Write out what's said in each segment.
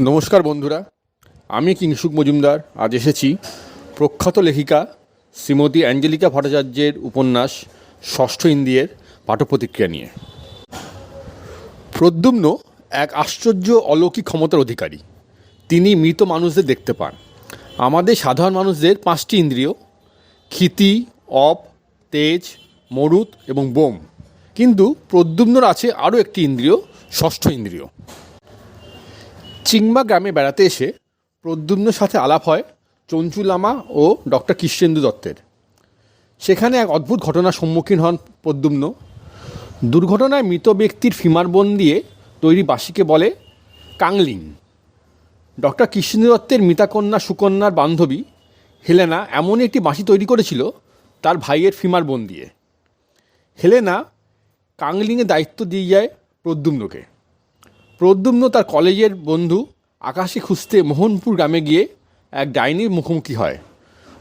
নমস্কার বন্ধুরা, আমি কিংসুক মজুমদার, আজ এসেছি প্রখ্যাত লেখিকা শ্রীমতী অ্যাঞ্জেলিকা ভট্টাচার্যের উপন্যাস ষষ্ঠ ইন্দ্রিয়ের পাঠপ্রতিক্রিয়া নিয়ে। প্রদ্যুম্ন এক আশ্চর্য অলৌকিক ক্ষমতার অধিকারী। তিনি মৃত মানুষদের দেখতে পান। আমাদের সাধারণ মানুষদের পাঁচটি ইন্দ্রিয়, ক্ষিতি, অপ, তেজ, মরুত এবং বোম। কিন্তু প্রদ্যুম্নর আছে আরও একটি ইন্দ্রিয়, ষষ্ঠ ইন্দ্রিয়। চিংবা গ্রামে বেড়াতে এসে প্রদ্যুম্নের সাথে আলাপ হয় চঞ্চু লামা ও ডক্টর কৃষ্ণেন্দু দত্তের। সেখানে এক অদ্ভুত ঘটনার সম্মুখীন হন প্রদ্যুম্ন। দুর্ঘটনায় মৃত ব্যক্তির ফিমার বোন দিয়ে তৈরি বাসিকে বলে কাংলিং। ডক্টর কৃষ্ণেন্দু দত্তের মৃতাকন্যা, সুকন্যার বান্ধবী হেলেনা এমন একটি বাঁশি তৈরি করেছিল তার ভাইয়ের ফিমার বোন দিয়ে। হেলেনা কাংলিংয়ের দায়িত্ব দিয়ে যায় প্রদ্যুম্নকে। প্রদ্যুম্ন তার কলেজের বন্ধু আকাশে খুঁজতে মোহনপুর গ্রামে গিয়ে এক ডাইনির মুখোমুখি হয়।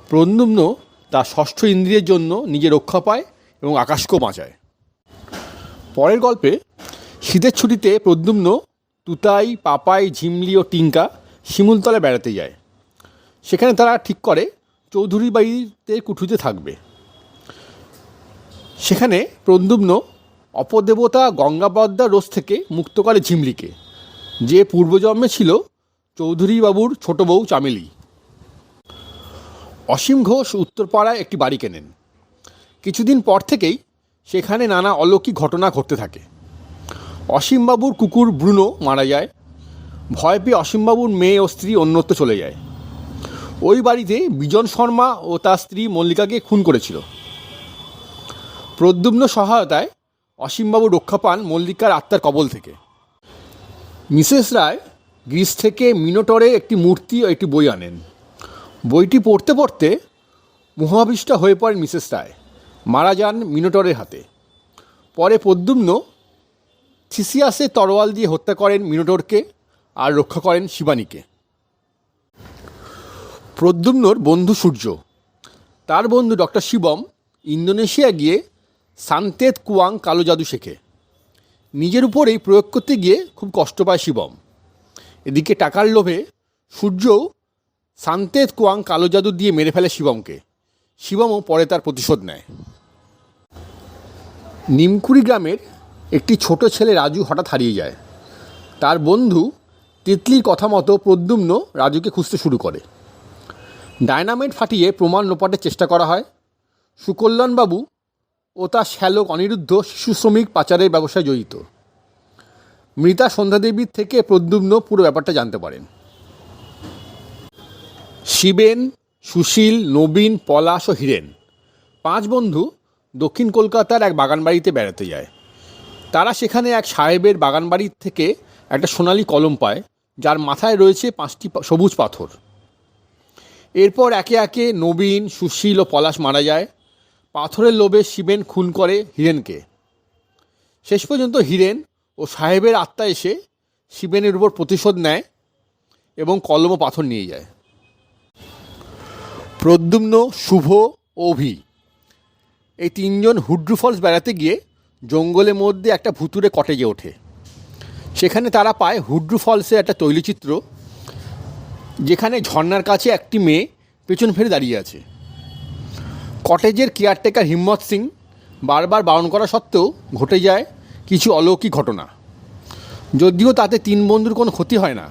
প্রদ্যুম্ন তার ষষ্ঠ ইন্দ্রিয়ের জন্য নিজে রক্ষা পায় এবং আকাশকেও বাঁচায়। পরের গল্পে শীতের ছুটিতে প্রদ্যুম্ন তুতাই, পাপাই, ঝিমলি ও টিঙ্কা শিমুলতলে বেড়াতে যায়। সেখানে তারা ঠিক করে চৌধুরী বাড়িতে কুঠুতে থাকবে। সেখানে প্রদ্যুম্ন অপদেবতা গঙ্গাবদ্দা রোষ থেকে মুক্ত করে ঝিমলিকে। যে পূর্বজন্মে ছিল চৌধুরী বাবুর ছোট বউ চামেলি। অসীম ঘোষ উত্তরপাড়ায় একটি বাড়ি কেনেন। কিছুদিন পর থেকেই সেখানে নানা অলৌকিক ঘটনা ঘটতে থাকে। অসীমবাবুর কুকুর ব্রুনো মারা যায়। ভয় পেয়ে অসীমবাবুর মেয়ে ও স্ত্রী অন্যত্র চলে যায়। ওই বাড়িতে বিজন শর্মা ও তার স্ত্রী মল্লিকাকে খুন করেছিল। প্রদ্যুম্ন সহায়তায় অসীমবাবু রক্ষা পান মল্লিকার আত্মার কবল থেকে। মিসেস রায় গ্রিস থেকে মিনোটরে একটি মূর্তি ও একটি বই আনেন। বইটি পড়তে পড়তে মোহাবিষ্টা হয়ে পড়েন মিসেস রায়। মারা যান মিনোটরের হাতে। পরে প্রদ্যুম্ন থিসিয়াসে তরোয়াল দিয়ে হত্যা করেন মিনোটরকে আর রক্ষা করেন শিবানীকে। প্রদ্যুম্নর বন্ধু সূর্য। তার বন্ধু ডক্টর শিবম ইন্দোনেশিয়া গিয়ে সান্তেত কুয়াং কালো জাদু শেখে। নিজের উপরেই প্রয়োগ করতে গিয়ে খুব কষ্ট পায় শিবম। এদিকে টাকার লোভে সূর্যও সান্তেত কুয়াং কালো জাদু দিয়ে মেরে ফেলে শিবমকে। শিবমও পরে তার প্রতিশোধ নেয়। নিমকুড়ি গ্রামের একটি ছোট ছেলে রাজু হঠাৎ হারিয়ে যায়। তার বন্ধু তিতলির কথা মতো প্রদ্যুম্ন রাজুকে খুঁজতে শুরু করে। ডায়নামাইট ফাটিয়ে প্রমাণ লোপাটের চেষ্টা করা হয়। সুকল্যাণবাবু ও তার শ্যালক অনিরুদ্ধ শিশু শ্রমিক পাচারের ব্যবসায় জড়িত। মৃতা সন্ধ্যাদেবীর থেকে প্রদ্যুম্ন পুরো ব্যাপারটা জানতে পারেন। শিবেন, সুশীল, নবীন, পলাশ ও হীরেন। পাঁচ বন্ধু দক্ষিণ কলকাতার এক বাগানবাড়িতে বেড়াতে যায়। তারা সেখানে এক সাহেবের বাগানবাড়ির থেকে একটা সোনালি কলম পায়, যার মাথায় রয়েছে পাঁচটি সবুজ পাথর। এরপর একে একে নবীন, সুশীল ও পলাশ মারা যায়। পাথরের লোভে শিবেন খুন করে হিরেনকে। শেষ পর্যন্ত হিরেন ও সাহেবের আত্মা এসে শিবেনের উপর প্রতিশোধ নেয় এবং কলম ও পাথর নিয়ে যায়। প্রদ্যুম্ন, শুভ অভি। এই তিনজন হুড্রু ফলস বেড়াতে গিয়ে জঙ্গলের মধ্যে একটা ভুতুরে কটেজে ওঠে। সেখানে তারা পায় হুড্রু ফলসে একটা তৈলচিত্র, যেখানে ঝর্নার কাছে একটি মেয়ে পেছন ফিরে দাঁড়িয়ে আছে। কটেজের কেয়ারটেকার হিম্মত সিং বারবার বারণ করা সত্ত্বেও ঘটে যায় কিছু অলৌকিক ঘটনা। যদিও তাতে তিন বন্ধুর কোনো ক্ষতি হয় না।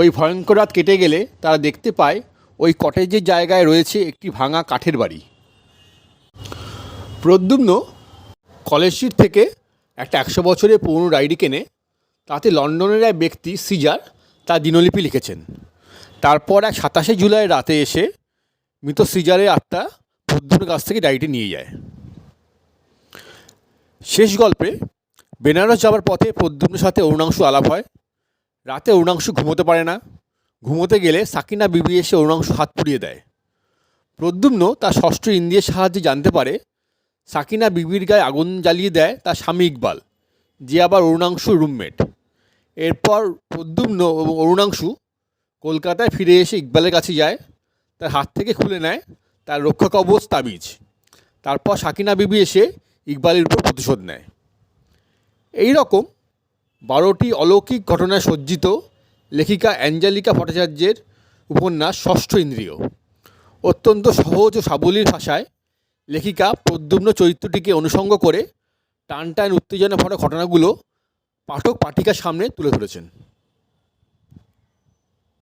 ওই ভয়ঙ্কর রাত কেটে গেলে তারা দেখতে পায় ওই কটেজের জায়গায় রয়েছে একটি ভাঙা কাঠের বাড়ি। প্রদ্যুম্ন কলেজ স্ট্রিট থেকে একটা একশো বছরের পুরনো ডায়েরি কেনে তাতে লন্ডনের এক ব্যক্তি সিজার তার দিনলিপি লিখেছেন। তারপর এক সাতাশে জুলাই রাতে এসে মৃত সিজারের আত্মা প্রদ্যুম্নের কাছ থেকে ডায়েরিটি নিয়ে যায়। শেষ গল্পে বেনারস যাওয়ার পথে প্রদ্যুম্নের সাথে অরুণাংশু আলাপ হয়। রাতে অরুণাংশু ঘুমোতে পারে না। ঘুমোতে গেলে সাকিনা বিবি এসে অরুণাংশু হাত পুড়িয়ে দেয়। প্রদ্যুম্ন তার ষষ্ঠ ইন্দ্রিয়ের সাহায্যে জানতে পারে, সাকিনা বিবির গায়ে আগুন জ্বালিয়ে দেয় তার স্বামী ইকবাল, যে আবার অরুণাংশু রুমমেট। এরপর প্রদ্যুম্ন এবং অরুণাংশু কলকাতায় ফিরে এসে ইকবালের কাছে যায়, তার হাত থেকে খুলে নেয় তার রক্ষা কবচ তাবিজ তারপর সাকিনা বিবি এসে ইকবালের উপর প্রতিশোধ নেয়। এই রকম বারোটি অলৌকিক ঘটনায় সজ্জিত লেখিকা অ্যাঞ্জেলিকা ভট্টাচার্যের উপন্যাস ষষ্ঠ ইন্দ্রিয়। অত্যন্ত সহজ ও সাবলীল ভাষায় লেখিকা প্রদ্যুম্ন চরিত্রটিকে অনুষঙ্গ করে টান টান উত্তেজনা ভরা ঘটনাগুলো পাঠক পাঠিকার সামনে তুলে ধরেছেন।